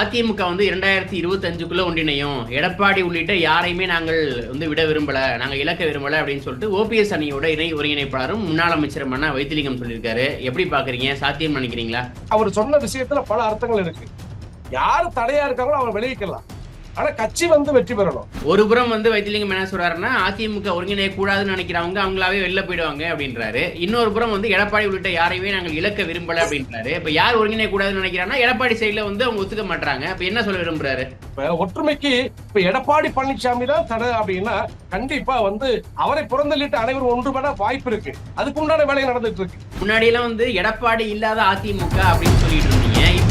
அதிமுக வந்து இரண்டாயிரத்தி இருபத்தஞ்சுக்குள்ள ஒன்றிணையும். எடப்பாடி உள்ளிட்ட யாரையுமே நாங்கள் வந்து விட விரும்பல நாங்க இழக்க விரும்பல அப்படின்னு சொல்லிட்டு ஓபிஎஸ் அணியோட இணை ஒருங்கிணைப்பாளரும் முன்னாள் அமைச்சருமான வைத்திலிங்கம் சொல்லியிருக்காரு. எப்படி பாக்குறீங்க சாத்தியம் நினைக்கிறீங்களா? அவர் சொன்ன விஷயத்துல பல அர்த்தங்கள் இருக்கு. யார் தடையா இருக்காங்களோ அவர் வெளியிக்கலாம் ஆனா கட்சி வந்து வெற்றி பெறணும். ஒரு புறம் வந்து வைத்திலிங்கம் என்ன சொல்றாருன்னா அதிமுக ஒருங்கிணைய கூடாதுன்னு நினைக்கிறவங்க அவங்களாவே வெளில போயிடுவாங்க அப்படின்றாரு. இன்னொரு புறம் வந்து எடப்பாடி உள்ளிட்ட யாரையுமே நாங்கள் இழக்க விரும்பல அப்படின்றாரு. இப்ப யார் ஒருங்கிணைய கூடாதுன்னு நினைக்கிறாங்கன்னா எடப்பாடி சைடுல வந்து அவங்க ஒத்துக்க மாட்டாங்க இப்ப என்ன சொல்ல விரும்புறாரு? இப்ப ஒற்றுமைக்கு இப்ப எடப்பாடி பழனிசாமி தான் தடை அப்படின்னா கண்டிப்பா வந்து அவரை புறந்தள்ளிட்டு அனைவரும் ஒன்றுபட வாய்ப்பு இருக்கு. அதுக்கு உண்டான வேலை நடந்துட்டு இருக்கு. முன்னாடி எல்லாம் வந்து எடப்பாடி இல்லாத அதிமுக அப்படின்னு சொல்லிட்டு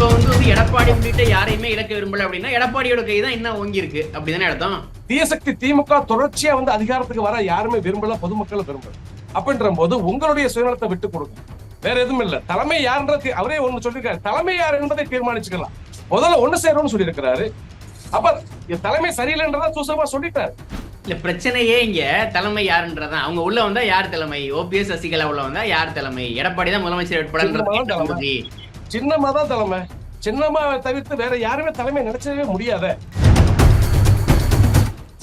இப்ப வந்து எடப்பாடி உள்ளிட்ட யாரையுமே இழக்க விரும்பல அப்படின்னா எடப்பாடியோட கை தான் இன்னும் ஓங்கி இருக்கு. அப்படிதானே அர்த்தம்? தீயசக்தி திமுக தொடர்ச்சியா வந்து அதிகாரத்துக்கு வர யாருமே விரும்பல பொதுமக்கள் விரும்பல. அப்படின்ற போது உங்களுடைய சுயநலத்தை விட்டு கொடுங்க. வேற எதுவும் இல்ல. தலைமை யாருன்றது அவரே ஒண்ணு சொல்லிருக்காரு தலைமை யார் என்பதை தீர்மானிச்சுக்கலாம். முதல்ல ஒண்ணு சேரும்னு சொல்லியிருக்கிறாரு. அப்ப தலைமை சரியில்லைன்றதா சூசகமா சொல்லிட்டாரு. இல்ல பிரச்சனையே இங்க தலைமை யாருன்றதான் அவங்க உள்ள வந்தா யார் தலைமை? ஓபிஎஸ் சசிகலா உள்ள வந்தா யார் தலைமை? எடப்பாடி தான் முதலமைச்சர். வேட்பாளர் சின்னம்மா தான் தலைமை. சின்னம்மாவை தவிர்த்து வேற யாருமே தலைமை நினைச்சவே முடியாத.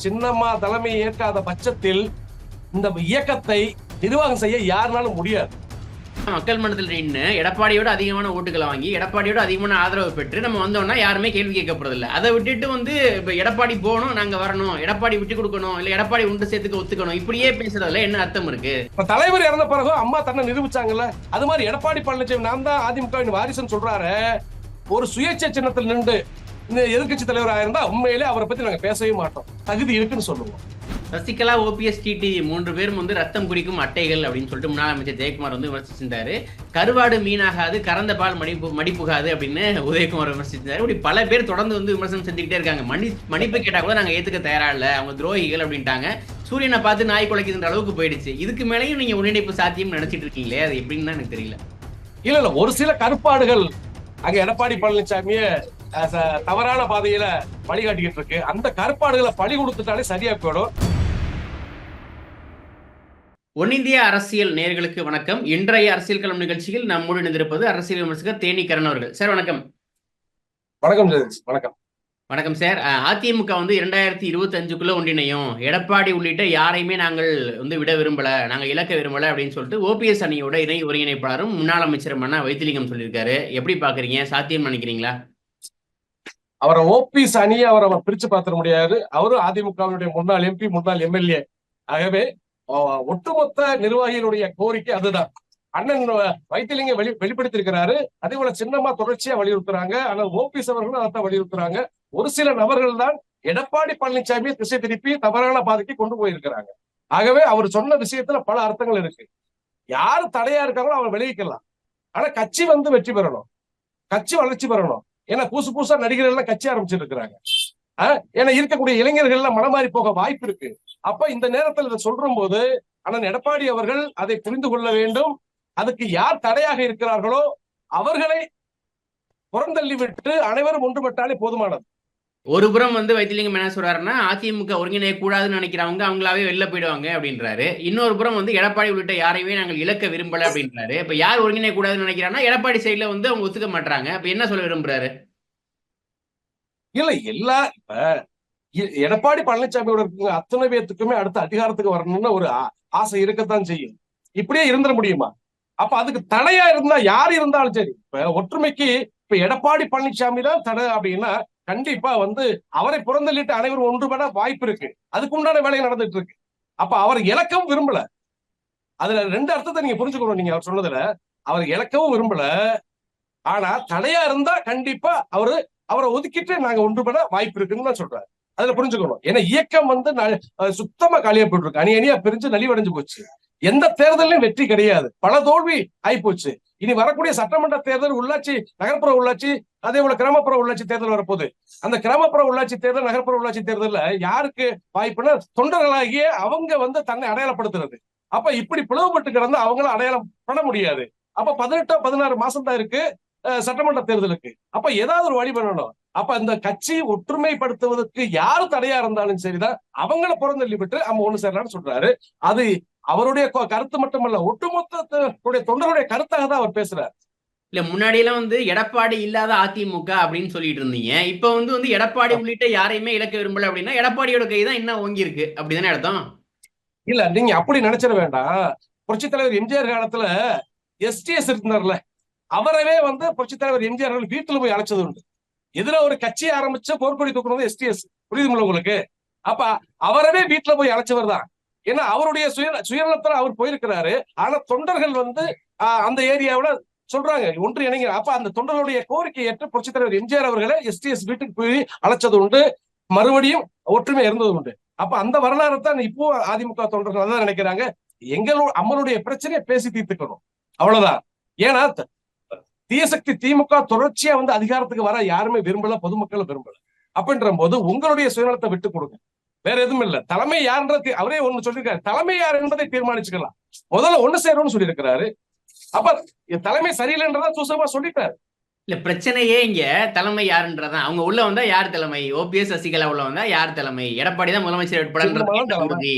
சின்னம்மா தலைமை ஏற்காத பட்சத்தில் இந்த இயக்கத்தை நிர்வாகம் செய்ய யாருனாலும் முடியாது. மக்கள் மனதில் நின்று எடப்பாடியோட அதிகமான ஓட்டுகளை வாங்கி எடப்பாடியோட அதிகமான ஆதரவு பெற்று நம்ம வந்தோம்னா யாருமே கேள்வி கேட்கப்படுறதில்ல அதை விட்டுட்டு வந்து இப்ப எடப்பாடி போகணும் நாங்க வரணும் எடப்பாடி விட்டு கொடுக்கணும் இல்ல எடப்பாடி உண்டு சேர்த்துக்க ஒத்துக்கணும் இப்படியே பேசுறதுல என்ன அர்த்தம் இருக்கு? இப்ப தலைவர் இறந்த பிறகு அம்மா தன்னை நிரூபிச்சாங்கல்ல? அது மாதிரி எடப்பாடி பழனிசாமி நான் தான் அதிமுக வாரிசுன்னு சொல்றாரு. ஒரு சுயேட்சை சின்னத்தில் நின்று இந்த எதிர்கட்சி தலைவர் இருந்தா உண்மையிலே அவரை பத்தி நாங்க பேசவே மாட்டோம். தகுதி இருக்குன்னு சொல்லுவோம். சசிகலா ஓபிஎஸ் டிடி மூன்று பேரும் வந்து ரத்தம் குடிக்கும் அட்டைகள் அப்படின்னு சொல்லிட்டு முன்னாள் அமைச்சர் ஜெயக்குமார் வந்து விமர்சிச்சிருந்தாரு. கருவாடு மீனாகாது கறந்த பால் மடிப்பு மடிப்புகாது அப்படின்னு உதயகுமார் விமர்சிச்சிருந்தாரு. இப்படி பல பேர் தொடர்ந்து வந்து விமர்சனம் செஞ்சுக்கிட்டே இருக்காங்க. மன்னி மன்னிப்பு கேட்டா கூட நாங்க ஏத்துக்க தயாரா இல்ல. அவங்க துரோகிகள் அப்படின்ட்டாங்க. சூரியனை பார்த்து நாய் குலைக்குதுன்ற அளவுக்கு போயிடுச்சு. இதுக்கு மேலேயும் நீங்க ஒன்றிணைப்பு சாத்தியம் நினைச்சிட்டு இருக்கீங்களே? அது எப்படின்னு தான் எனக்கு தெரியல. இல்ல இல்ல. ஒரு சில கருப்பாடுகள் அங்க எடப்பாடி பழனிசாமிய தவறான பாதையில வழிகாட்டிக்கிட்டு இருக்கு. அந்த கருப்பாடுகளை பழி கொடுத்துட்டாலே சரியா போயிடும். ஒன்னிந்திய அரசியல் நேயர்களுக்கு வணக்கம். இன்றைய அரசியல் களம் நிகழ்ச்சியில் நம்மோடு இணைந்திருப்பது அரசியல் விமர்சகர் தேனி கரண் அவர்கள். சார் வணக்கம். வணக்கம் வணக்கம். வணக்கம் சார். அதிமுக வந்து இரண்டாயிரத்தி இருபத்தஞ்சுக்குள்ள ஒன்றிணையும். எடப்பாடி உள்ளிட்ட யாரையுமே நாங்கள் வந்து விட விரும்பல நாங்க இழக்க விரும்பல அப்படின்னு சொல்லிட்டு ஓபிஎஸ் அணியோட இணை ஒருங்கிணைப்பாளரும் முன்னாள் அமைச்சருமான வைத்திலிங்கம் சொல்லியிருக்காரு. எப்படி பாக்குறீங்க? சாத்தியம் நினைக்கிறீங்களா? அவரை ஓபிஎஸ் அணியை அவர் பிரிச்சு பார்த்திட முடியாது. அவரும் அதிமுகவினுடைய முன்னாள் எம்பி முன்னாள் எம்எல்ஏ. ஆகவே ஒட்டுமொத்த நிர்வாகிகளுடைய கோரிக்கை அதுதான். அண்ணன் வைத்தியலிங்க வெளி வெளிப்படுத்திருக்கிறாரு அதே போல சின்னமா தொடர்ச்சியா வலியுறுத்துறாங்க. ஆனால் ஓபிஎஸ் அவர்களும் அதான் வலியுறுத்துறாங்க. ஒரு சில நபர்கள் தான் எடப்பாடி பழனிசாமியை திசை திருப்பி தவறான பாதைக்கு கொண்டு போயிருக்கிறாங்க. ஆகவே அவர் சொன்ன விஷயத்துல பல அர்த்தங்கள் இருக்கு. யாரு தடையா இருக்காங்களோ அவர் விளைவிக்கலாம் ஆனா கட்சி வந்து வெற்றி பெறணும். கட்சி வளர்ச்சி பெறணும். ஏன்னா புதுசு புதுசா நடிகர்கள் எல்லாம் கட்சி ஆரம்பிச்சிட்டு இருக்கிறாங்க. ஆஹ் ஏன்னா இருக்கக்கூடிய இளைஞர்கள் எல்லாம் மனமாறி போக வாய்ப்பு இருக்கு. அப்ப இந்த நேரத்தில் இதை சொல்ற போது அண்ணன் எடப்பாடி அவர்கள் அதை புரிந்து கொள்ள வேண்டும். அதுக்கு யார் தடையாக இருக்கிறார்களோ அவர்களை புறந்தள்ளி விட்டு அனைவரும் ஒன்றுபட்டாலே போதுமானது. ஒரு புறம் வந்து வைத்திலிங்கம் என்ன சொல்றாருன்னா அதிமுக ஒருங்கிணைய கூடாதுன்னு நினைக்கிறவங்க அவங்களாவே வெளில போயிடுவாங்க அப்படின்றாரு. இன்னொரு புறம் வந்து எடப்பாடி உள்ளிட்ட யாரையுமே நாங்கள் இழக்க விரும்பல அப்படின்றாரு. இப்ப யார் ஒருங்கிணைய கூடாதுன்னு நினைக்கிறாங்கன்னா எடப்பாடி சைடுல வந்து அவங்க ஒத்துக்க மாட்டாங்க இப்ப என்ன சொல்ல விரும்புறாரு? இல்ல எல்லா இப்ப எடப்பாடி பழனிசாமியோட அத்தனை பேர்த்துக்குமே அடுத்த அதிகாரத்துக்கு வரணும்னு ஒரு ஆசை இருக்கத்தான் செய்யும். இப்படியே இருந்துட முடியுமா? அப்ப அதுக்கு தடையா இருந்தா யார் இருந்தாலும் சரி. இப்ப ஒற்றுமைக்கு இப்ப எடப்பாடி பழனிசாமி தான் தடை அப்படின்னா கண்டிப்பா வந்து அவரை புறந்தள்ளிட்டு அனைவரும் ஒன்றுபட வாய்ப்பு இருக்கு. அதுக்கு உண்டான வேலை நடந்துட்டு இருக்கு. அப்ப அவர் இழக்கவும் விரும்பல. அதுல ரெண்டு அர்த்தத்தை நீங்க புரிஞ்சுக்கணும். நீங்க அவர் சொன்னதுல அவர் இழக்கவும் விரும்பல. ஆனா தடையா இருந்தா கண்டிப்பா அவரு அவரை ஒதுக்கிட்டு நாங்க ஒன்றுபட வாய்ப்பு இருக்குன்னு தான் சொல்றாரு. அதுல புரிஞ்சுக்கணும். ஏன்னா இயக்கம் வந்து சுத்தமா காலியா போயிட்டு இருக்கு அணி அணியா பிரிஞ்சு நலிவடைஞ்சு போச்சு. எந்த தேர்தலையும் வெற்றி கிடையாது. பல தோல்வி ஆயிப்போச்சு. இனி வரக்கூடிய சட்டமன்ற தேர்தல் உள்ளாட்சி நகர்ப்புற உள்ளாட்சி அதே போல கிராமப்புற உள்ளாட்சி தேர்தல் வரப்போகுது. அந்த கிராமப்புற உள்ளாட்சி தேர்தல் நகர்ப்புற உள்ளாட்சி தேர்தல்ல யாருக்கு வாய்ப்புன்னா தொண்டர்களாகிய அவங்க வந்து தன்னை அடையாளப்படுத்துறது. அப்ப இப்படி பிளவுபட்டு கிடந்து அவங்கள அடையாளம் பண்ண முடியாது. அப்ப பதினெட்டோ பதினாறு மாசம் தான் இருக்கு. சட்டமன்ற தேர்தலுக்கு. அப்ப ஏதாவது ஒரு வழி பண்ணணும். அப்ப அந்த கட்சி ஒற்றுமைப்படுத்துவதற்கு யாரு தடையா இருந்தாலும் சரிதான் அவங்கள புறந்தள்ளி விட்டு நம்ம ஒண்ணு சேரலாம்னு சொல்றாரு. அது அவருடைய கருத்து மட்டுமல்ல ஒட்டுமொத்த தொண்டருடைய கருத்தாக தான் அவர் பேசுறார். இல்ல முன்னாடி எல்லாம் வந்து எடப்பாடி இல்லாத அதிமுக அப்படின்னு சொல்லிட்டு இருந்தீங்க. இப்ப வந்து வந்து எடப்பாடி உள்ளிட்ட யாரையுமே இழக்க விரும்பல அப்படின்னா எடப்பாடியோட கை தான் இன்னும் ஓங்கி இருக்கு. அப்படிதானே அர்த்தம்? இல்ல நீங்க அப்படி நினைச்சிட வேண்டாம். புரட்சித் தலைவர் எம்ஜிஆர் காலத்துல எஸ்டிஎஸ் இருந்தார்ல. அவரவே வந்து புரட்சித் தலைவர் எம்ஜிஆர் அவர்கள் வீட்டுல போய் அழைச்சது உண்டு. எதிர ஒரு கட்சி ஆரம்பிச்சு போர்க்கொடி தூக்குறது எஸ்டிஎஸ் புரியுதுங்களா உங்களுக்கு? அப்ப அவரவே வீட்டுல போய் அழைச்சவர் தான். ஏன்னா அவருடைய சுய சுயநலத்துல அவர் போயிருக்கிறாரு. ஆனா தொண்டர்கள் வந்து ஆஹ், அந்த ஏரியாவில சொல்றாங்க ஒன்று இணைங்க. அப்ப அந்த தொண்டர்களுடைய கோரிக்கை ஏற்று புரட்சித் தலைவர் எம்ஜிஆர் அவர்களை எஸ்டிஎஸ் வீட்டுக்கு போய் அழைச்சது உண்டு. மறுபடியும் ஒற்றுமை இருந்தது உண்டு. அப்ப அந்த வரலாறு தான் இப்போ அதிமுக தொண்டர்கள் அதான் நினைக்கிறாங்க. எங்களோட அம்மனுடைய பிரச்சனையை பேசி தீர்த்துக்கணும். அவ்வளவுதான். ஏன்னா தீயசக்தி திமுக தொடர்ச்சியா வந்து அதிகாரத்துக்கு வர யாருமே விரும்பல பொதுமக்களும் விரும்பல. அப்படின்ற போது உங்களுடைய சுயநலத்தை விட்டு கொடுங்க. வேற எதுவும் இல்ல. தலைமை யாருன்றது அவரே ஒண்ணு சொல்லியிருக்காரு தலைமை யார் என்பதை தீர்மானிச்சுக்கலாம். முதல்ல ஒண்ணு சேரும்னு சொல்லியிருக்கிறாரு. அப்ப தலைமை சரியில்லைன்றதா சூசமா சொல்லிட்டாரு. இல்ல பிரச்சனையே இங்க தலைமை யாருன்றதான். அவங்க உள்ள வந்தா யார் தலைமை? ஓபிஎஸ் சசிகலா உள்ள வந்தா யார் தலைமை? எடப்பாடி தான் முதலமைச்சர். உறுதி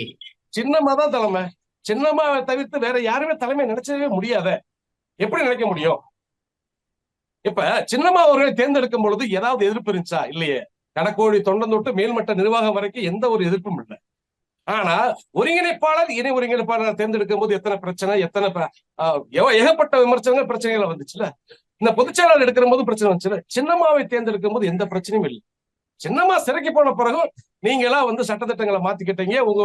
சின்னமா தான் தலைமை. சின்னமா தவிர்த்து வேற யாருமே தலைமை நினைச்சவே முடியாத. எப்படி நினைக்க முடியும்? இப்ப சின்னம்மா அவர்களை தேர்ந்தெடுக்கும் பொழுது ஏதாவது எதிர்ப்பு இருந்துச்சா? இல்லையே. கடக்கோழி தொண்டன் தொட்டு மேல்மட்ட நிர்வாகம் வரைக்கும் எந்த ஒரு எதிர்ப்பும் இல்லை. ஆனா ஒருங்கிணைப்பாளர் இணை ஒருங்கிணைப்பாளர் தேர்ந்தெடுக்கும் போது எத்தனை பிரச்சனை எத்தனை ஏகப்பட்ட விமர்சனங்கள் பிரச்சனைகள் வந்துச்சுல இந்த பொதுச்செயலாளர் எடுக்கிற போது பிரச்சனை வந்துச்சுல சின்னம்மாவை தேர்ந்தெடுக்கும் போது எந்த பிரச்சனையும் இல்லை. சின்னம்மா சிறைக்கு போன பிறகு நீங்க எல்லாம் வந்து சட்டத்திட்டங்களை மாத்திக்கிட்டீங்க. உங்க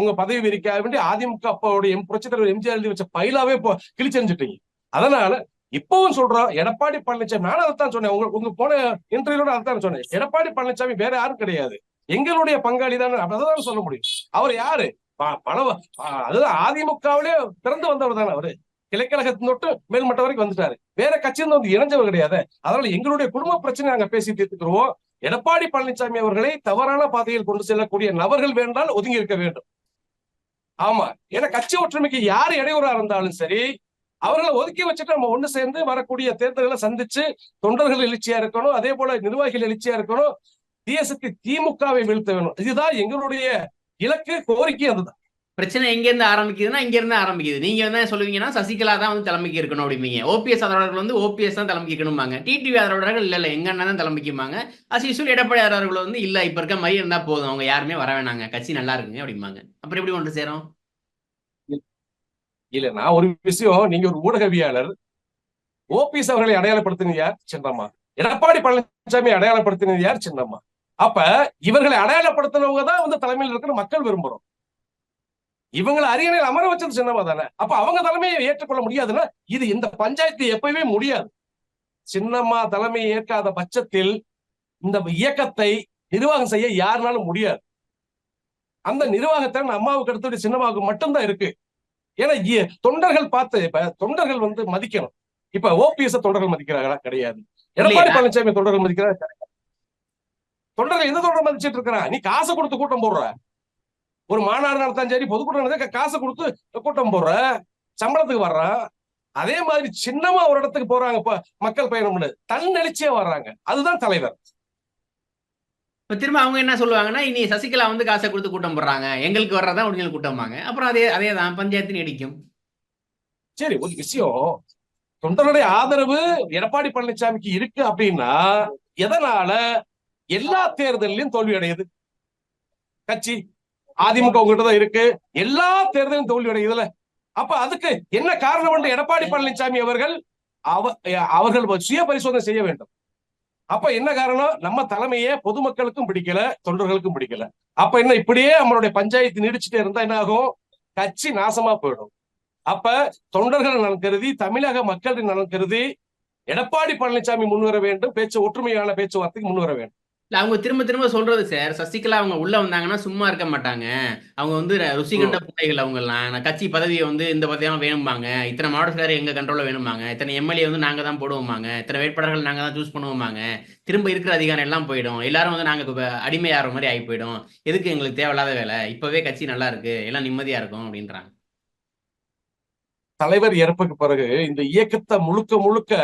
உங்க பதவி விரிக்க வேண்டிய அதிமுக அப்பாவுடைய பிரச்சனை புரட்சித் தலைவர் எம்ஜிஆர் எழுதி வச்ச பைலாவே இப்போ கிழிச்செறிஞ்சிட்டீங்க. அதனால இப்பவும் சொல்றோம் எடப்பாடி பழனிசாமி நானும் அதைத்தான் சொன்னேன். உங்க உங்க போன இன்டர்வியூல அதைத்தான் சொன்னேன். எடப்பாடி பழனிசாமி வேற யாரும் கிடையாது. எங்களுடைய பங்காளி தான். அதான் சொல்ல முடியும். அவர் யாரு? பணம் பல அதுதான் அதிமுகவிலே பிறந்து வந்தவர் தானே அவரு. கிளைக்கழகத்தின் தொட்டு மேல்மட்டம் வரைக்கும் வந்துட்டாரு. வேற கட்சியிருந்து வந்து இணைஞ்சவர் கிடையாது. அதனால எங்களுடைய குடும்ப பிரச்சனை நாங்க பேசி தீர்த்துக்கிறோம் எடப்பாடி பழனிசாமி அவர்களை தவறான பாதையில் கொண்டு செல்லக்கூடிய நபர்கள் வேண்டால் ஒதுங்கி இருக்க வேண்டும். ஆமா. ஏன்னா கட்சி ஒற்றுமைக்கு யார் இடையூறா இருந்தாலும் சரி அவர்களை ஒதுக்கி வச்சுட்டு நம்ம ஒண்ணு சேர்ந்து வரக்கூடிய தேர்தல்களை சந்திச்சு தொண்டர்கள் எழுச்சியா இருக்கணும். அதே போல நிர்வாகிகள் எழுச்சியா இருக்கணும். தேசத்தை திமுகவை வீழ்த்த வேணும். இதுதான் எங்களுடைய இலக்கு கோரிக்கை அதுதான். பிரச்சனை எங்க இருந்து ஆரம்பிக்குதுன்னா இங்க இருந்து ஆரம்பிக்குது. நீங்க என்ன சொல்லுவீங்கன்னா சசிகலா தான் வந்து தலைமைக்கு இருக்கணும் அப்படிம்பீங்க. ஓபிஎஸ் ஆதரவாளர்கள் வந்து ஓபிஎஸ் தான் தலைமைக்கு இருக்கணும்பாங்க. டிடிவி ஆதரவாளர்கள் இல்ல இல்ல. எங்க அண்ணன் தான் தலைமைக்குமாங்க அசிசூல் எடப்பாடி ஆதரவாளர்கள் வந்து இல்ல இப்ப இருக்க மாதிரி இருந்தா போதும். அவங்க யாருமே வர வேணாங்க. கட்சி நல்லா இருக்குங்க அப்படிம்பாங்க. அப்புறம் எப்படி ஒன்று சேரும்? இல்ல நான் ஒரு விஷயம் நீங்க ஒரு ஊடகவியாளர் ஓபிஎஸ் அவர்களை அடையாளப்படுத்தினது யார்? சின்னம்மா. எடப்பாடி பழனிசாமி அடையாளப்படுத்தினது யார்? சின்னம்மா. அப்ப இவர்களை அடையாளப்படுத்தினவங்க தான் வந்து தலைமையில் இருக்கிற மக்கள் விரும்புறோம். இவங்களை அரியணையில் அமர வச்சது சின்னம்மா தானே. அப்ப அவங்க தலைமையை ஏற்றுக்கொள்ள முடியாதுன்னா இது இந்த பஞ்சாயத்து எப்பவுமே முடியாது. சின்னம்மா தலைமையை ஏற்காத பட்சத்தில் இந்த இயக்கத்தை நிர்வாகம் செய்ய யாருனாலும் முடியாது. அந்த நிர்வாகத்தை அம்மாவுக்கு அடுத்தபடி சின்னம்மாவுக்கு மட்டும்தான் இருக்கு. ஏன்னா தொண்டர்கள் பார்த்து இப்ப தொண்டர்கள் வந்து மதிக்கணும். இப்ப ஓபிஎஸ் தொண்டர்கள் மதிக்கிறாங்களா கிடையாது. எடப்பாடி? பழனிசாமி தொண்டர்கள் மதிக்கிறாங்க கிடையாது. தொண்டர்கள் எந்த தொண்டர் மதிச்சிட்டு இருக்கிறான் நீ காசு கொடுத்து கூட்டம் போடுற. ஒரு மாநாடு நடத்தாலும் சரி பொதுக்கூட்டம் நடத்தா காசு கொடுத்து கூட்டம் போடுற. சம்பளத்துக்கு வர்றான் அதே மாதிரி சின்னமா ஒரு இடத்துக்கு போறாங்க மக்கள் பயணம்னு. தன்னெழுச்சியா வர்றாங்க. அதுதான் தலைவர். இப்ப திரும்ப அவங்க என்ன சொல்லுவாங்கன்னா இனி சசிகலா வந்து காசை கொடுத்து கூட்டம் போடுறாங்க. எங்களுக்கு வர்றதான் ஒரிஜினல் கூட்டம்பாங்க அப்புறம் அதே அதே தான் பஞ்சாயத்து நீடிக்கும் சரி ஒரு விஷயம். தொண்டருடைய ஆதரவு எடப்பாடி பழனிசாமிக்கு இருக்கு அப்படின்னா எதனால எல்லா தேர்தலிலும் தோல்வி அடையுது கட்சி அதிமுக உங்ககிட்ட தான் இருக்கு. எல்லா தேர்தலும் தோல்வி அடையுதுல அப்ப அதுக்கு என்ன காரணம் என்று எடப்பாடி பழனிசாமி அவர்கள் அவ அவர்கள் சுய பரிசோதனை செய்ய வேண்டும். அப்ப என்ன காரணம்? நம்ம தலைமையே பொதுமக்களுக்கும் பிடிக்கல தொண்டர்களுக்கும் பிடிக்கல. அப்ப என்ன இப்படியே நம்மளுடைய பஞ்சாயத்து நீடிச்சுட்டே இருந்தா என்ன ஆகும்? கட்சி நாசமா போயிடும். அப்ப தொண்டர்கள் நலன் கருதி தமிழக மக்களின் நலன் கருதி எடப்பாடி பழனிசாமி முன்வர வேண்டும் பேச்சு ஒற்றுமையான பேச்சுவார்த்தைக்கு முன்வர வேண்டும். இல்ல அவங்க திரும்ப திரும்ப சொல்றது சார் சசிகலா அவங்க உள்ள வந்தாங்கன்னா சும்மா இருக்க மாட்டாங்க. அவங்க வந்து ர- ருசி கண்ட பிள்ளைகள் அவங்க எல்லாம் கட்சி பதவியை வந்து இந்த பதவியெல்லாம் வேணும்பாங்க. இத்தனை மாவட்ட செயலர் எங்க கண்ட்ரோல்ல வேணுமாங்க இத்தனை எம்எல்ஏ வந்து நாங்க தான் போடுவோமாங்க இத்தனை வேட்பாளர்கள் நாங்க தான் சூஸ் பண்ணுவோமாங்க திரும்ப இருக்கிற அதிகாரம் எல்லாம் போயிடும். எல்லாரும் வந்து நாங்க அடிமையாகிற மாதிரி ஆகி போயிடும். எதுக்கு எங்களுக்கு தேவையில்லாத வேலை? இப்பவே கட்சி நல்லா இருக்கு. எல்லாம் நிம்மதியா இருக்கும் அப்படின்றாங்க. தலைவர் இறப்புக்கு பிறகு இந்த இயக்கத்தை முழுக்க முழுக்க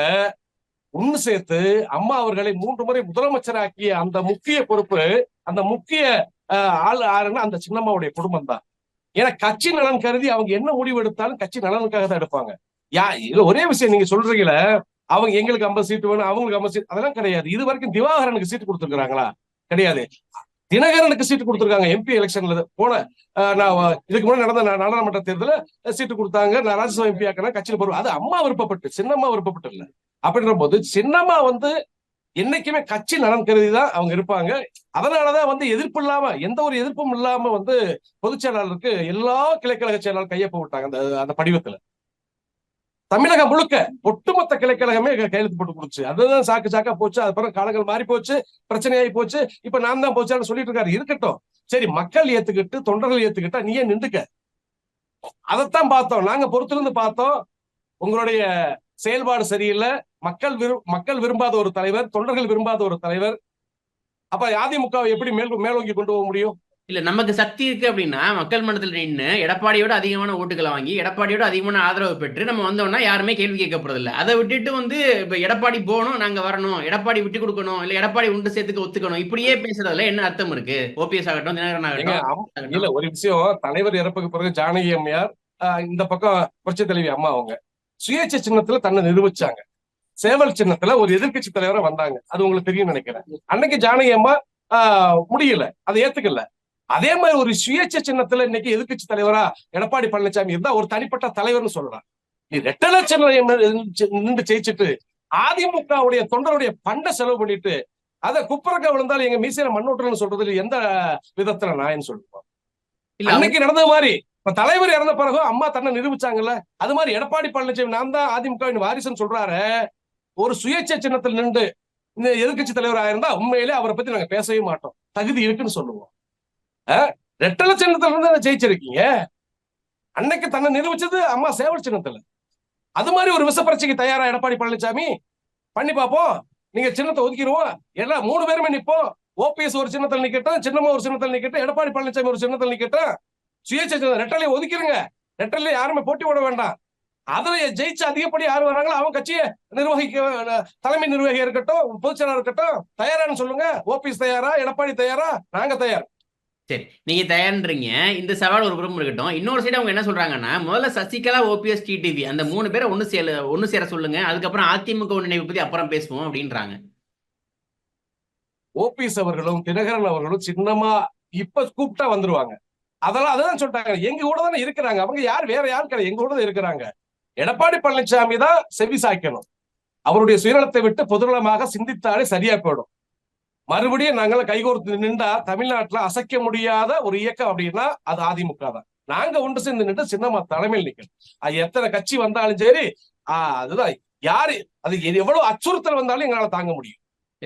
ஒண்ணு சேர்த்து அம்மா அவர்களை மூன்று முறை முதலமைச்சராக்கிய அந்த முக்கிய பொறுப்பு அந்த முக்கிய ஆஹ், ஆள் யாருன்னா அந்த சின்னம்மாவுடைய குடும்பம் தான். ஏன்னா கட்சி நலன் கருதி அவங்க என்ன முடிவு எடுத்தாலும் கட்சி நலனுக்காக தான் எடுப்பாங்க. யா இதுல ஒரே விஷயம் நீங்க சொல்றீங்கள அவங்க எங்களுக்கு ஐம்பது சீட்டு வேணும் அவங்களுக்கு ஐம்பது சீட் அதெல்லாம் கிடையாது. இது வரைக்கும் திவாகரனுக்கு சீட்டு கொடுத்துருக்காங்களா கிடையாது. தினகரனுக்கு சீட்டு கொடுத்துருக்காங்க எம்பி எலெக்ஷன்ல. போன நான் இதுக்கு முன்னாடி நடந்த நாடாளுமன்ற தேர்தலில் சீட்டு கொடுத்தாங்க நான் ராஜ்யசபா எம்பி ஆக்கினா கட்சியில் போடுவோம் அது அம்மா விருப்பப்பட்டு சின்னம்மா விருப்பப்பட்டு இல்ல. அப்படின்ற போது சின்னம்மா வந்து என்னைக்குமே கட்சி நலன் கருதி தான் அவங்க இருப்பாங்க. அதனாலதான் வந்து எதிர்ப்பு இல்லாம எந்த ஒரு எதிர்ப்பும் இல்லாம வந்து பொதுச் செயலாளருக்கு எல்லா கிளைக்கழக செயலாளர் கையொப்ப விட்டாங்க அந்த அந்த படிவத்துல. தமிழகம் முழுக்க ஒட்டுமொத்த கிளைக்கழகமே கையெழுத்து போட்டு கொடுச்சு அதுதான் சாக்கு சாக்கா போச்சு. அதுக்கப்புறம் காலங்கள் மாறி போச்சு பிரச்சனையாகி போச்சு. இப்ப நான் தான் போச்சான்னு சொல்லிட்டு இருக்காரு. இருக்கட்டும். சரி மக்கள் ஏத்துக்கிட்டு தொண்டர்கள் ஏத்துக்கிட்டா நீயே நின்றுக்க? அதைத்தான் பார்த்தோம். நாங்க பொறுத்திருந்து பார்த்தோம். உங்களுடைய செயல்பாடு சரியில்லை. மக்கள் விரு மக்கள் விரும்பாத ஒரு தலைவர் தொண்டர்கள் விரும்பாத ஒரு தலைவர். அப்ப அதிமுகவை எப்படி மேல் மேலோங்கி கொண்டு போக முடியும்? இல்ல நமக்கு சக்தி இருக்கு அப்படின்னா மக்கள் மன்றத்தில் நின்று எடப்பாடியோட அதிகமான ஓட்டுகளை வாங்கி எடப்பாடியோட அதிகமான ஆதரவு பெற்று நம்ம வந்தோம்னா யாருமே கேள்வி கேட்க போறது இல்ல அதை விட்டுட்டு வந்து இப்ப எடப்பாடி போகணும் நாங்க வரணும். எடப்பாடி விட்டு கொடுக்கணும் இல்ல எடப்பாடி உண்டு சேர்த்துக்க ஒத்துக்கணும். இப்படியே பேசுறதுல என்ன அர்த்தம் இருக்கு? ஓபிஎஸ் ஆகட்டும் தினகரன் ஆகட்டும். இல்ல ஒரு விஷயம். தலைவர் இறப்புக்கு பிறகு ஜானகி அம்மையார் இந்த பக்கம் புரட்சி தலைவி அம்மா அவங்க. சுயேட்சை சின்னத்துல தன்னை நிரூபிச்சாங்க. சேவல் சின்னத்துல ஒரு எதிர்க்கட்சி தலைவரா வந்தாங்க. அது உங்களுக்கு தெரியும் நினைக்கிறேன். அன்னைக்கு ஜானகி அம்மா முடியல. அதை ஏத்துக்கல. அதே மாதிரி ஒரு சுயேட்சை சின்னத்துல இன்னைக்கு எதிர்க்கட்சி தலைவரா எடப்பாடி பழனிசாமி இருந்தா ஒரு தனிப்பட்ட தலைவர்னு சொல்லலாம் நீ ரெட்டல சின்னம் நின்று ஜெயிச்சுட்டு அதிமுகவுடைய தொண்டருடைய பண்டை செலவு பண்ணிட்டு அத குப்பரக்க விழுந்தாலும் எங்க மீசையில மண்ணோட்டம்னு சொல்றதுல எந்த விதத்துல நாயன்னு சொல்லுவோம் அன்னைக்கு நடந்த மாதிரி இப்ப தலைவர் இறந்த பிறகு அம்மா தன்னை நிரூபிச்சாங்கல்ல அது மாதிரி எடப்பாடி பழனிசாமி நான் தான் அதிமுகவின் வாரிசுன்னு சொல்றாரு ஒரு சுயேட்சை சின்னத்தில் நின்று இந்த எதிர்க்கட்சி தலைவர் ஆயிருந்தா உண்மையிலே அவரை பத்தி நாங்க பேசவே மாட்டோம். தகுதி இருக்குன்னு சொல்லுவோம். ரெட்டல சின்னத்துல இருந்து ஜெயிச்சிருக்கீங்க? அன்னைக்கு தன்னை நிரூபிச்சது அம்மா சேவல் சின்னத்துல. அது மாதிரி ஒரு விசப்பரட்சிக்கு தயாரா எடப்பாடி பழனிசாமி பண்ணி பார்ப்போம் நீங்க சின்னத்தை ஒதுக்கிடுவோம். எல்லாம் மூணு பேருமே நிற்போம் ஓபிஎஸ் ஒரு சின்னத்தில் நிக்கட்டும் சின்னமா ஒரு சின்னத்தில் நிக்கட்டும் எடப்பாடி பழனிசாமி ஒரு சின்னத்தில் நிக்கட்டும். சுயேட்சை சின்னம் ரெட்டலையை ஒதுக்கிருங்க. ரெட்டலை யாருமே போட்டி போட வேண்டாம். அதுல ஜெயிச்சு அதிகப்படி யார் வராங்களோ அவங்க கட்சியை நிர்வகிக்க தலைமை நிர்வாகியா இருக்கட்டும் பொதுச்செயலாளர் இருக்கட்டும் தயாரான்னு சொல்லுங்க. ஓபிஎஸ் தயாரா? எடப்பாடி தயாரா? நாங்க தயார். சரி நீங்க தயார்ன்றீங்க. இந்த சவால் ஒரு புறம் இருக்கட்டும். இன்னொரு சைடு அவங்க என்ன சொல்றாங்கன்னா முதல்ல சசிகலா ஓபிஎஸ் டிடிவி அந்த மூணு பேரை ஒண்ணு சேர ஒண்ணு சேர சொல்லுங்க. அதுக்கப்புறம் அதிமுக நினைவு பத்தி அப்புறம் பேசுவோம் அப்படின்றாங்க. ஓபிஎஸ் அவர்களும் தினகரன் அவர்களும் சின்னமா இப்ப கூப்பிட்டா வந்துருவாங்க. அதெல்லாம் அதான் சொல்லிட்டாங்க. எங்க கூட தானே இருக்கிறாங்க. அவங்க யார்? வேற யார் கிடையாது. எங்க கூட தான் இருக்கிறாங்க. எடப்பாடி பழனிசாமி தான் செவி சாய்க்கணும். அவருடைய சுயநலத்தை விட்டு பொதுநலமாக சிந்தித்தாலே சரியா போயிடும். மறுபடியும் நாங்கள கைகோர்த்து நின்றா தமிழ்நாட்டுல அசைக்க முடியாத ஒரு இயக்கம் அப்படின்னா அது அதிமுக தான். நாங்க ஒன்று சேர்ந்து நின்று சின்னமா தலைமையில் நிக்கணும். அது எத்தனை கட்சி வந்தாலும் சரி ஆஹ் அதுதான். யாரு அது எவ்வளவு அச்சுறுத்தல் வந்தாலும் எங்களால தாங்க முடியும்.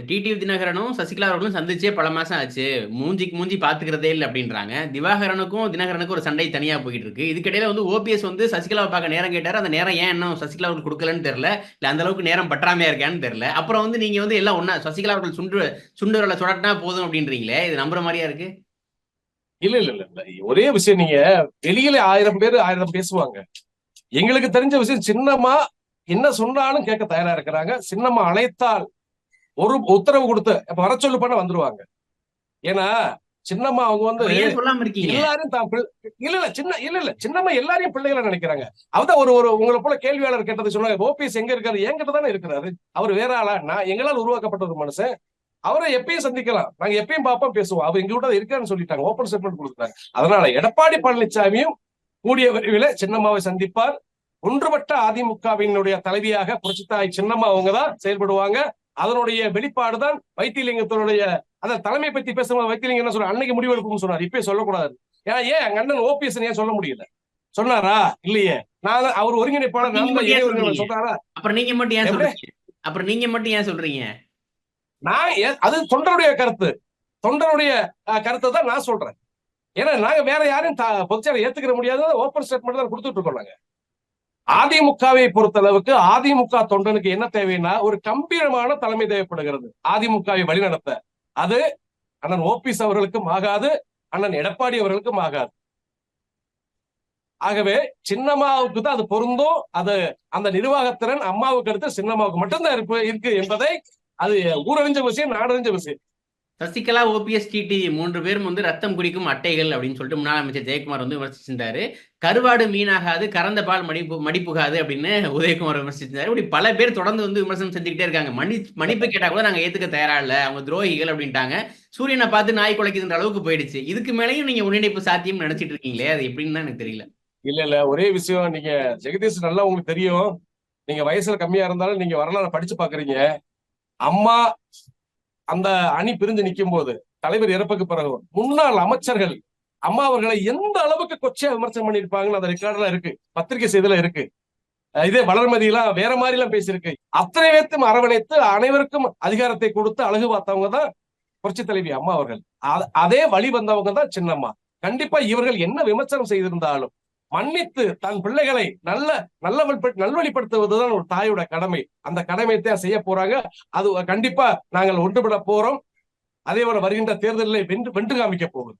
டிடிவி தினகரனும் சசிகலா அவர்களும் சந்திச்சே பல மாசம் ஆச்சு. மூஞ்சிக்கு மூஞ்சி பாத்துக்கிறதே இல்லை அப்படின்றாங்க. திவாகரனுக்கும் தினகரனுக்கும் ஒரு சண்டை தனியா போயிட்டு இருக்கு. இதுக்கிடையில வந்து ஓபிஎஸ் வந்து சசிகலாவை பார்க்க நேரம் கேட்டாரு. அந்த நேரம் ஏன் இன்னும் சசிகலா அவர்கள் கொடுக்கலன்னு தெரியல. இல்ல அந்த அளவுக்கு நேரம் பற்றாமையா இருக்கான்னு தெரியல. அப்புறம் வந்து நீங்க வந்து எல்லாம் ஒண்ணா சசிகலா அவர்கள் சுண்டு சுண்டுரல சுடட்டினா போதும் அப்படின்றீங்களே? இது நம்புற மாதிரியா இருக்கு? இல்ல இல்ல இல்ல இல்ல. ஒரே விஷயம் நீங்க வெளியில ஆயிரம் பேர் ஆயிரம் பேசுவாங்க. எங்களுக்கு தெரிஞ்ச விஷயம் சின்னம்மா என்ன சொன்னாலும் கேட்க தயாரா இருக்கிறாங்க. சின்னம்மா அழைத்தால் ஒரு உத்தரவு கொடுத்து அப்ப வர சொல்லு பண்ண வந்துருவாங்க. ஏன்னா சின்னம்மா அவங்க வந்து எல்லாரும் தான் இல்ல இல்ல சின்ன இல்ல இல்ல சின்னம்மா எல்லாரையும் பிள்ளைகளா நினைக்கிறாங்க. அவதான் ஒரு ஒரு உங்களை போல கேள்வியாளர் கேட்டது சொன்னாங்க ஓபிஎஸ் எங்க இருக்காரு? என்கிட்ட தானே இருக்கிறாரு. அவர் வேற ஆளா? நான் எங்களால் உருவாக்கப்பட்ட ஒரு மனுஷன். அவரை எப்பயும் சந்திக்கலாம். நாங்க எப்பயும் பார்ப்போம் பேசுவோம். அவர் எங்க கூட இருக்காருன்னு சொல்லிட்டாங்க. ஓப்பன் ஸ்டேட்மெண்ட் கொடுத்துட்டாங்க. அதனால எடப்பாடி பழனிசாமியும் கூடிய விரைவில் சின்னம்மாவை சந்திப்பார். ஒன்றுபட்ட அதிமுகவினுடைய தலைவியாக புரட்சித்தாய் சின்னம்மா அவங்க தான் செயல்படுவாங்க. அதனுடைய வெளிப்பாடுதான் வைத்தியலிங்கத்தினுடைய அந்த தலைமை பத்தி பேசும்போது வைத்தியலிங்கம் என்ன சொல்ற அன்னைக்கு முடிவெடுக்கும்னு சொன்னார். இப்பயே சொல்லக்கூடாது. ஏன் ஏன்? எங்க அண்ணன் ஓபிஎஸ் ஏன் சொல்ல முடியல? சொன்னாரா? இல்லையே. நான் அவர் ஒருங்கிணைப்பாளர். தான் சொன்னாரா அப்புறம் நீங்க மட்டும் ஏன்? சொல்றீங்க? அப்புறம் நீங்க மட்டும் ஏன் சொல்றீங்க? நான் அது தொண்டருடைய கருத்து. தொண்டருடைய கருத்தை தான் நான் சொல்றேன். ஏன்னா நாங்க வேற யாரையும் த- பொதுச்செயலை ஏத்துக்கிற முடியாத ஓப்பன் ஸ்டேட்மெண்ட் தான் கொடுத்துட்டு இருக்கோம் நாங்க. அதிமுகவை பொறுத்த அளவுக்கு அதிமுக தொண்டனுக்கு என்ன தேவைன்னா ஒரு கம்பீரமான தலைமை தேவைப்படுகிறது. அதிமுகவை வழிநடத்த. அது அண்ணன் ஓபிஎஸ் அவர்களுக்கும் ஆகாது அண்ணன் எடப்பாடி அவர்களுக்கும் ஆகாது. ஆகவே சின்னம்மாவுக்கு தான் அது பொருந்தும். அது அந்த நிர்வாகத்திறன் அம்மாவுக்கு அடுத்து சின்னம்மாவுக்கு மட்டும்தான் இருக்கு இருக்கு என்பதை அது ஊரறிஞ்ச விஷயம் நாடறிஞ்ச விஷயம். சசிகலா ஓபிஎஸ் டிடிவி மூன்று பேரும் வந்து ரத்தம் குடிக்கும் அட்டைகள் அப்படின்னு சொல்லிட்டு முன்னாள் அமைச்சர் ஜெயக்குமார் வந்து விமர்சிச்சிருந்தாரு. கருவாடு மீனாகாது கறந்த பால் மடிப்பு மடிப்புகாது அப்படின்னு உதயகுமார் விமர்சிச்சிருந்தாரு. இப்படி பல பேர் தொடர்ந்து வந்து விமர்சனம் செஞ்சுக்கிட்டே இருக்காங்க. மன்னி மன்னிப்பு கேட்டா கூட நாங்க ஏத்துக்க தயாரா இல்ல. அவங்க துரோகிகள் அப்படின்ட்டாங்க. சூரியனை பார்த்து நாய் குலைக்குதுன்ற அளவுக்கு போயிடுச்சு. இதுக்கு மேலேயும் நீங்க ஒன்றிணைப்பு சாத்தியம் நினைச்சிட்டு இருக்கீங்களே? அது எப்படின்னு தான் எனக்கு தெரியல. இல்ல இல்ல. ஒரே விஷயம் நீங்க ஜெகதீஷ் நல்லா உங்களுக்கு தெரியும். நீங்க வயசுல கம்மியா இருந்தாலும் நீங்க வரலாறு படிச்சு பாக்குறீங்க. அம்மா அந்த அணி பிரிஞ்சு நிக்கும் போது தலைவர் இறப்புக்கு பிறகு முன்னாள் அமைச்சர்கள் அம்மா அவர்களை எந்த அளவுக்கு கொச்சையா விமர்சனம் பண்ணிருப்பாங்கன்னு அந்த ரெக்கார்ட்ல இருக்கு பத்திரிகை செய்தியில இருக்கு. இதே வளர்மதி எல்லாம் வேற மாதிரி எல்லாம் பேசியிருக்கு. அத்தனை பேர்த்தும் அரவணைத்து அனைவருக்கும் அதிகாரத்தை கொடுத்து அழகு பார்த்தவங்க தான் புரட்சி தலைவி அம்மா அவர்கள். அதே வழி வந்தவங்க தான் சின்னம்மா. கண்டிப்பா இவர்கள் என்ன விமர்சனம் செய்திருந்தாலும் மன்னித்து தன் பிள்ளைகளை நல்ல நல்ல நல்வழிப்படுத்துவதுதான் ஒரு தாயோட கடமை. அந்த கடமையை தான் செய்ய போறாங்க. அது கண்டிப்பா நாங்கள் ஒன்றுபட போறோம். அதே போல வருகின்ற தேர்தலில் வென்று வென்று காமிக்க போகுது.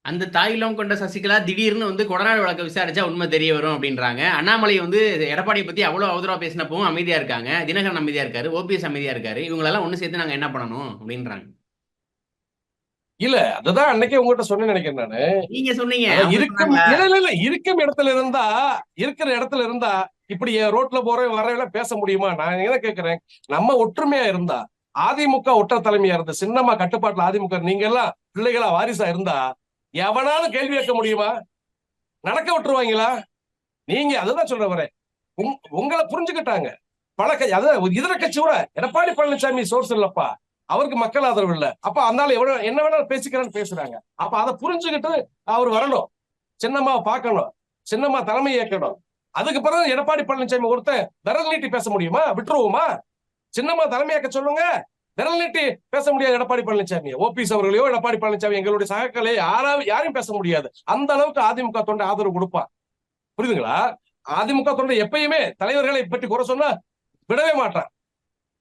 அந்த தாயிலம் கொண்ட சசிகலா திடீர்னு வந்து கொடநாடு வழக்க விசாரிச்சா உண்மை தெரிய வரும் அப்படின்றாங்க. அண்ணாமலை வந்து எடப்பாடியை பத்தி அவ்வளவு அவதூறா பேசினப்பவும் அமைதியா இருக்காங்க. தினகரன் அமைதியா இருக்காரு. ஓபிஎஸ் அமைதியா இருக்காரு. இவங்களெல்லாம் ஒண்ணு சேர்த்து நாங்க என்ன பண்ணணும் அப்படின்றாங்க. இல்ல அதுதான் அன்னைக்கே உங்ககிட்ட சொன்னேன்னு நினைக்கிறேன் நானு. நீங்க சொன்னீங்க. அதான் இருக்கும்? இல்ல இல்ல இருக்கும் இடத்துல இருந்தா இருக்கிற இடத்துல இருந்தா இப்படி ரோட்ல போறேன் வரேன் பேச முடியுமா? நான் என்ன கேக்குறேன். நம்ம ஒற்றுமையா இருந்தா அதிமுக ஒற்ற தலைமையா இருந்த சின்னம்மா கட்டுப்பாட்டுல அதிமுக நீங்க எல்லாம் பிள்ளைகளா வாரிசா இருந்தா எவனாலும் கேள்வி கேட்க முடியுமா? நடக்க விட்டுருவாங்களா? நீங்க அதுதான் சொல்ற வரேன். உங்- உங்களை புரிஞ்சுக்கிட்டாங்க. பல அதாவது இதர கட்சி கூட எடப்பாடி பழனிசாமி சோர்ஸ் இல்லப்பா. அவருக்கு மக்கள் ஆதரவு இல்லை. அப்ப அதனால எவ்வளவு என்ன வேணாலும் பேசிக்கிறான்னு பேசுறாங்க. அப்ப அதை புரிஞ்சுக்கிட்டு அவர் வரணும். சின்னம்மாவை பார்க்கணும். சின்னம்மா தலைமை ஏற்கணும். அதுக்கு பிறகு எடப்பாடி பழனிசாமி ஒருத்தன் விரல் நீட்டி பேச முடியுமா? விட்டுருவோமா? சின்னம்மா தலைமையாக்க சொல்லுங்க. விரல் நீட்டி பேச முடியாது எடப்பாடி பழனிசாமி. ஓபிஎஸ் அவர்களையோ எடப்பாடி பழனிசாமி எங்களுடைய சகாக்களே யாராவது யாரையும் பேச முடியாது. அந்த அளவுக்கு அதிமுக தொண்டை ஆதரவு கொடுப்பான் புரியுதுங்களா? அதிமுக தொண்டை எப்பயுமே தலைவர்களை பற்றி குறை சொன்னா விடவே மாட்டான்.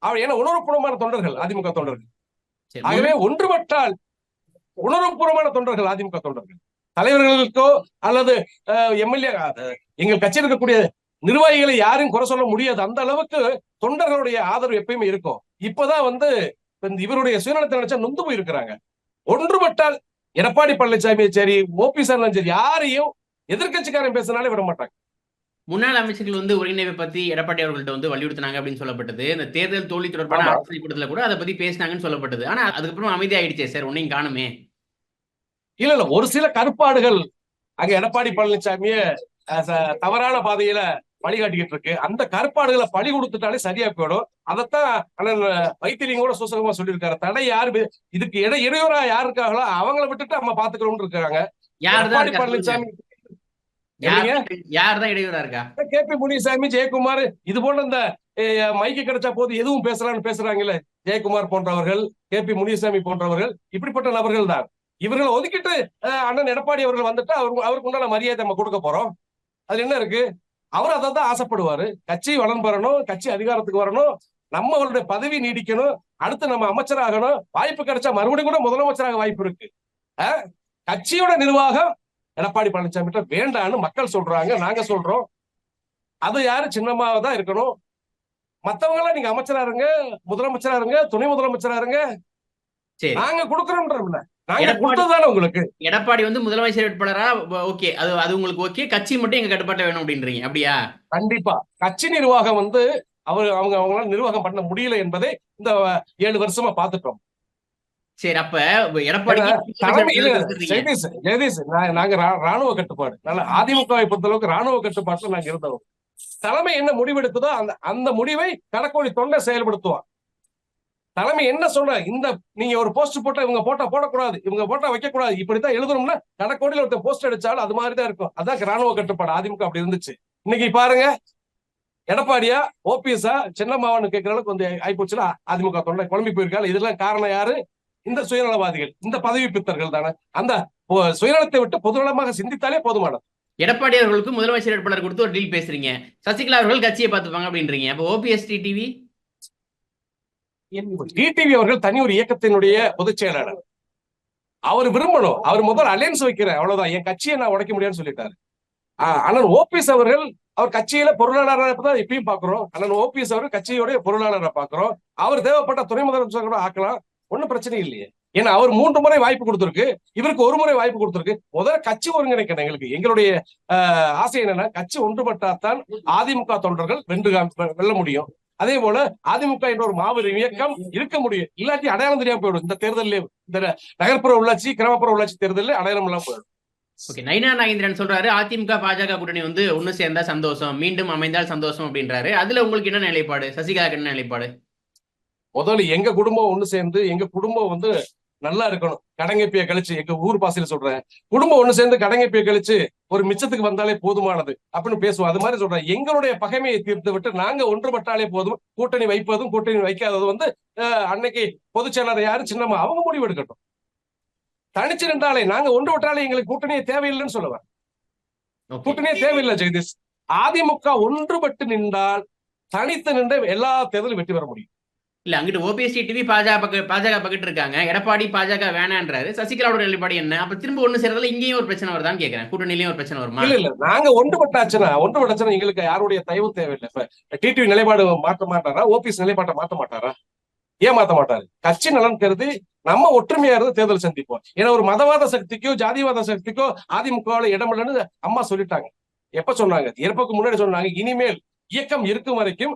அவர் ஏன்னா உணர்வுபூர்வமான தொண்டர்கள் அதிமுக தொண்டர்கள். ஆகவே ஒன்றுபட்டால் உணர்வுபூர்வமான தொண்டர்கள் அதிமுக தொண்டர்கள். தலைவர்களுக்கோ அல்லது எம்எல்ஏ எங்கள் கட்சியில் இருக்கக்கூடிய நிர்வாகிகளை யாரும் குறை சொல்ல முடியாது. அந்த அளவுக்கு தொண்டர்களுடைய ஆதரவு எப்பயுமே இருக்கும். இப்பதான் வந்து இவருடைய சுயநலத்தை நினைச்சா நொந்து போயிருக்கிறாங்க. ஒன்றுபட்டால் எடப்பாடி பழனிசாமி சரி ஓபிஎஸ் சரி யாரையும் எதிர்க்கட்சிக்காரன் பேசினாலே விட மாட்டாங்க முன்னாள் அமைச்சர்கள் வந்து ஒருங்கிணைப்பை பத்தி எடப்பாடி அவர்கள்ட்ட வந்து வலியுறுத்தினாங்க அப்படின்னு சொல்லப்பட்டது. இந்த தேர்தல் தோல்வி தொடர்பான. ஆலோசனை கூட்டத்துல கூட அதை பத்தி பேசினாங்கன்னு சொல்லப்பட்டது. ஆனா அதுக்கப்புறம் அமைதியாயிடுச்சே சார் ஒன்னையும் காணுமே. இல்ல இல்ல ஒரு சில கருப்பாடுகள் அங்க எடப்பாடி பழனிசாமிய தவறான பாதையில வழிகாட்டிக்கிட்டு இருக்கு. அந்த கருப்பாடுகளை பழி கொடுத்துட்டாலே சரியா போயிடும். அதைத்தான் அண்ணன் வைத்தியலிங்க கூட சுசகமா சொல்லியிருக்காரு. தடை யாரு இதுக்கு இட இடையூறா யார் இருக்காங்களோ அவங்கள விட்டுட்டு நம்ம பாத்துக்கிறோம்னு இருக்காங்க. எடப்பாடி பழனிசாமி யார் யார் தான் இடையூறா இருக்கா? கே. பி. முனிசாமி ஜெயக்குமார் இது போன்ற இந்த மைக்கு கிடைச்சா போது எதுவும் பேசலாம்னு பேசுறாங்கல்ல ஜெயக்குமார் போன்றவர்கள் கே. பி. முனிசாமி போன்றவர்கள் இப்படிப்பட்ட நபர்கள் தான். இவர்களை ஒதுக்கிட்டு அண்ணன் எடப்பாடி அவர்கள் வந்துட்டு அவருக்கு அவருக்கு உண்டான மரியாதை நம்ம கொடுக்க போறோம். அது என்ன இருக்கு? அவர் அதை தான் ஆசைப்படுவாரு. கட்சி வளம் பெறணும் கட்சி அதிகாரத்துக்கு வரணும் நம்ம அவருடைய பதவி நீடிக்கணும் அடுத்து நம்ம அமைச்சராகணும் வாய்ப்பு கிடைச்சா மறுபடியும் கூட முதலமைச்சராக வாய்ப்பு இருக்கு. கட்சியோட நிர்வாகம் எடப்பாடி பழனிசாமி கிட்ட வேண்டான்னு மக்கள் சொல்றாங்க நாங்க சொல்றோம். அது யாரு? சின்னம்மாவை தான் இருக்கணும். மத்தவங்க எல்லாம் நீங்க அமைச்சரா இருங்க முதலமைச்சரா இருங்க துணை முதலமைச்சரா இருங்க சரி நாங்க கொடுக்கறோம்ன்றோம்ல நாங்க கொடுத்ததுதானே உங்களுக்கு. எடப்பாடி வந்து முதலமைச்சர் வேட்பாளரா? ஓகே. அது அது உங்களுக்கு ஓகே. கட்சி மட்டும் எங்க கட்டுப்பாட்ட வேணும் அப்படின்றீங்க. அப்படியா? கண்டிப்பா. கட்சி நிர்வாகம் வந்து அவர் அவங்க அவங்களால நிர்வாகம் பண்ண முடியல என்பதை இந்த ஏழு வருஷமா பார்த்துட்டோம். சரி அப்ப எடப்பாடி ஜெகதீஷ் நாங்க ராணுவ கட்டுப்பாடு. நல்ல அதிமுகவை பொறுத்த அளவுக்கு ராணுவ கட்டுப்பாட்டுல நாங்க இருந்தோம். தலைமை என்ன முடிவெடுக்குதோ அந்த அந்த முடிவை கடக்கோடி தொண்டை செயல்படுத்துவான் தலைமை என்ன சொல்ற இந்த நீங்க ஒரு போஸ்ட் போட்டா இவங்க போட்டா போடக்கூடாது இவங்க போட்டா வைக்க கூடாது இப்படித்தான் எழுதணும்னா கடக்கோடியில ஒருத்தர் போஸ்ட் அடிச்சாலும் அது மாதிரி தான் இருக்கும். அதான் ராணுவ கட்டுப்பாடு. அதிமுக அப்படி இருந்துச்சு. இன்னைக்கு பாருங்க எடப்பாடியா ஓபிஎஸ்ஆ சின்னம்மாவன்னு கேட்கிற அளவுக்கு வந்து ஆயிப்போச்சுல அதிமுக தொண்டை குழம்பி போயிருக்காங்க இதெல்லாம் காரணம் யாரு? இந்த சுயநலவாதிகள் இந்த பதவி பித்தர்கள் தானே. அந்த சுயநலத்தை விட்டு பொதுநலமாக சிந்தித்தாலே போதுமானது. எடப்பாடி அவர்களுக்கு முதலமைச்சர் வேட்பாளர் கொடுத்து ஒரு டீல் பேசுறீங்க. சசிகலா அவர்கள் கட்சியை பார்த்துப்பாங்க அப்படின்றீங்க. அப்போ ஓபிஎஸ் டிவி டிடிவி அவர்கள் தனி ஒரு இயக்கத்தினுடைய பொதுச் செயலாளர். அவர் விரும்பணும். அவர் முதல் அலையன்ஸ் வைக்கிறேன் அவ்வளவுதான். என் கட்சியை நான் உடைக்க முடியாதுன்னு சொல்லிட்டாரு. அண்ணன் ஓபிஎஸ் அவர்கள் அவர் கட்சியில பொருளாளராக தான் இப்பயும் பாக்குறோம் அண்ணன் ஓபிஎஸ் அவர்கள் கட்சியோட பொருளாளரை பாக்குறோம் அவர் தேவைப்பட்ட துணை முதலமைச்சர் கூட ஆக்கலாம். ஒன்னும் பிரச்சனை இல்லையே. ஏன்னா அவர் மூன்று முறை வாய்ப்பு கொடுத்துருக்கு. இவருக்கு ஒரு முறை வாய்ப்பு கொடுத்துருக்கு. முதல்ல கட்சி ஒருங்கிணைக்கணும் எங்களுக்கு. எங்களுடைய ஆஹ், ஆசை என்னன்னா கட்சி ஒன்றுபட்டால்தான் அதிமுக தொண்டர்கள் வென்று வெல்ல முடியும். அதே போல அதிமுக என்ற ஒரு மாபெரும் இயக்கம் இருக்க முடியும். இல்லாட்டி அடையாளம் தெரியாம போயிடும். இந்த தேர்தலில் இந்த நகர்ப்புற உள்ளாட்சி கிராமப்புற உள்ளாட்சி தேர்தலில் அடையாளம் எல்லாம் போயிடும். ஓகே நைனா நாகேந்திரன் சொல்றாரு அதிமுக பாஜக கூட்டணி வந்து ஒன்னு சேர்ந்தா சந்தோஷம் மீண்டும் அமைந்தால் சந்தோஷம் அப்படின்றாரு. அதுல உங்களுக்கு என்ன நிலைப்பாடு? சசிகலாக்கு என்ன நிலைப்பாடு? முதல்ல எங்க குடும்பம் ஒண்ணு சேர்ந்து எங்க குடும்பம் வந்து நல்லா இருக்கணும். கடங்கைப்பிய கழிச்சு எங்க ஊர் பாசையில சொல்றேன். குடும்பம் ஒண்ணு சேர்ந்து கடங்கைப்பிய கழிச்சு ஒரு மிச்சத்துக்கு வந்தாலே போதுமானது அப்படின்னு பேசுவோம். அது மாதிரி சொல்றேன். எங்களுடைய பகைமையை தீர்த்து விட்டு நாங்க ஒன்றுபட்டாலே போதும். கூட்டணி வைப்பதும் கூட்டணி வைக்காததும் வந்து அன்னைக்கு பொதுச் செயலாளர் யாரு? சின்னம்மா. அவங்க முடிவு எடுக்கட்டும். தனிச்சு நின்றாலே நாங்க ஒன்றுபட்டாலே எங்களுக்கு கூட்டணியே தேவையில்லைன்னு சொல்லுவேன். கூட்டணியே தேவையில்லை ஜெகதீஷ். அதிமுக ஒன்றுபட்டு நின்றால் தனித்து நின்று எல்லா தேர்தலும் வெற்றி பெற முடியும். இல்ல அங்கிட்டு ஓபிஎஸ்டி டிவி பாஜக பக்க பாஜக பக்கிட்டு இருக்காங்க. எடப்பாடி பாஜக வேணான்றாரு. சசிகலாவோட நிலைப்பாடு என்ன? அப்ப திரும்ப ஒண்ணு சேர்றதுல இங்கேயும் ஒரு பிரச்சனை வருதான்னு கேக்குறேன். கூட்டணியிலயும் ஒரு பிரச்சனை வருமா? இல்ல இல்ல. நாங்க ஒன்றுபட்டாச்சுன்னா ஒன்றுபட்டாச்சுன்னா எங்களுக்கு யாருடைய தயவு தேவையில்லை. இப்ப டிடிவி நிலைப்பாடு மாற்ற மாட்டாரா? ஓபிஎஸ் நிலைப்பாட்டை மாற்ற மாட்டாரா? ஏன் மாத்த மாட்டாரு? கட்சி நலன் கருதி நம்ம ஒற்றுமையா இருந்து தேர்தல் சந்திப்போம். ஏன்னா ஒரு மதவாத சக்திக்கோ ஜாதிவாத சக்திக்கோ அதிமுகவில் இடம் இல்லைன்னு அம்மா சொல்லிட்டாங்க. எப்ப சொன்னாங்க? இறப்புக்கு முன்னாடி சொன்னாங்க. இனிமேல் இயக்கம் இருக்கும் வரைக்கும்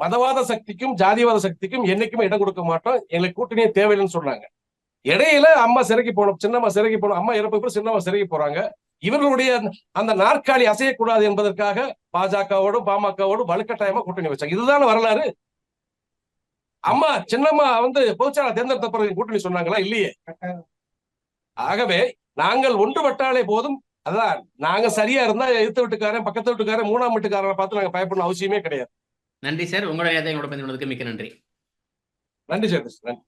மதவாத சக்திக்கும் ஜாதிவாத சக்திக்கும் என்னைக்குமே இடம் கொடுக்க மாட்டோம். எங்களுக்கு கூட்டணியே தேவையில்லைன்னு சொன்னாங்க இடையில அம்மா சிறைக்கு போனோம் சின்னம்மா சிறைக்கு போனோம் அம்மா இறப்பு அப்புறம் சின்னம்மா சிறைக்கு போறாங்க. இவர்களுடைய அந்த- நாற்காலி அசையக்கூடாது என்பதற்காக பாஜகவோடும் பாமகவோடும் வலுக்கட்டாயமா கூட்டணி வச்சாங்க. இதுதான வரலாறு. அம்மா சின்னம்மா வந்து பொதுச்சாளர் தேர்ந்தெடுத்த பிறகு கூட்டணி சொன்னாங்களா? இல்லையே. ஆகவே நாங்கள் ஒன்றுபட்டாலே போதும். அதான் நாங்க சரியா இருந்தா எதிர்த்து வீட்டுக்காரன் பக்கத்து வீட்டுக்காரன் மூணாம் வீட்டுக்காரனை பார்த்து நாங்க பயப்படணும் அவசியமே கிடையாது. நன்றி சார். உங்களோட நேரத்தை எங்களோட பதிவு மிக்க நன்றி. நன்றி சார் நன்றி.